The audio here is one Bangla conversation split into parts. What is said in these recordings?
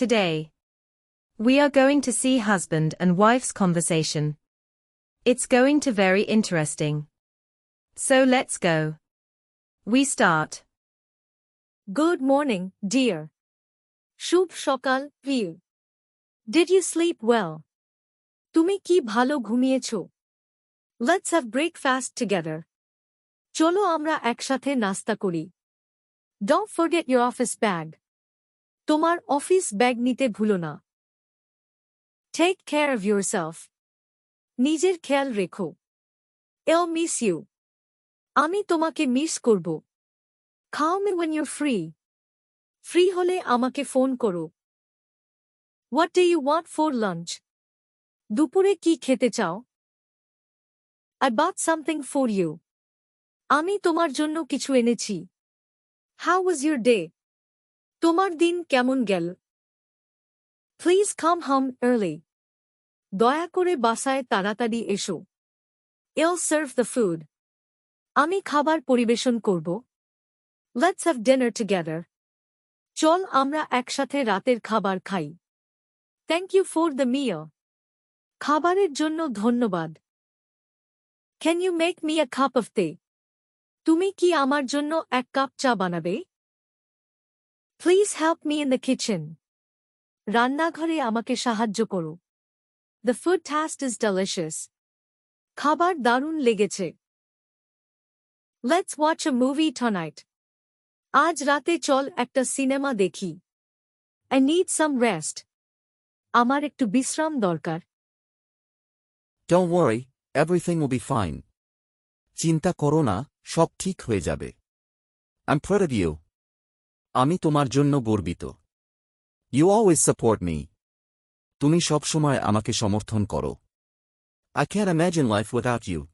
Today, we are going to see husband and wife's conversation. It's going to very interesting. So let's go. We start. Good morning, dear. শুভ সকাল প্রিয় Did you sleep well? তুমি কি ভালো ঘুমিয়েছ Let's have breakfast together. চলো আমরা একসাথে নাস্তা করি Don't forget your office bag. তোমার অফিস ব্যাগ নিতে ভুলো না। ঠেক কেয়ার অফ ইউরসেলফ নিজের খেয়াল রেখো। এল মিস ইউ আমি তোমাকে মিস করব। Call me when you're free free হলে আমাকে ফোন করো। What do you want for lunch দুপুরে কি খেতে চাও? I bought something for you আমি তোমার জন্য কিছু এনেছি। হাউ ওয়াজ ইউর ডে তোমার দিন কেমন গেল? Please come home early. দয়া করে বাসায় তাড়াতাড়ি এসো। I'll সার্ভ দ্য ফুড আমি খাবার পরিবেশন করব। Let's have dinner together. চল আমরা একসাথে রাতের খাবার খাই। থ্যাংক ইউ ফর দ্য মিয়ার খাবারের জন্য ধন্যবাদ। Can you make me a cup of tea তুমি কি আমার জন্য এক কাপ চা বানাবে? Please help me in the kitchen রান্নাঘরে আমাকে সাহায্য করো। The food taste is delicious খাবার দারুণ লেগেছে। Let's watch a movie tonight আজ রাতে চল একটা সিনেমা দেখি। আই নিড সাম রেস্ট আমার একটু বিশ্রাম দরকার। Don't worry, everything will be fine. চিন্তা করো না সব ঠিক হয়ে যাবে। I'm proud of you. আমি তোমার জন্য গর্বিত। You always support me. তুমি সবসময় আমাকে সমর্থন করো। I can't imagine life without you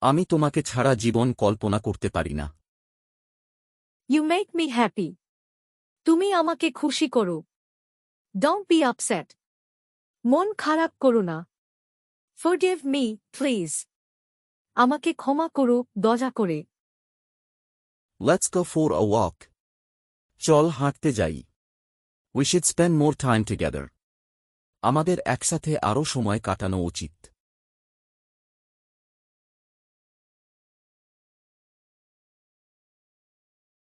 আমি তোমাকে ছাড়া জীবন কল্পনা করতে পারি না। ইউ মেক মি হ্যাপি তুমি আমাকে খুশি করো। ডোন্ট বি আপসেট মন খারাপ করো না। ফরগিভ মি প্লিজ আমাকে ক্ষমা করো দজা করে। Let's go for a walk. চল হাঁটতে যাই। We should spend more time together আমাদের একসাথে আরও সময় কাটানো উচিত।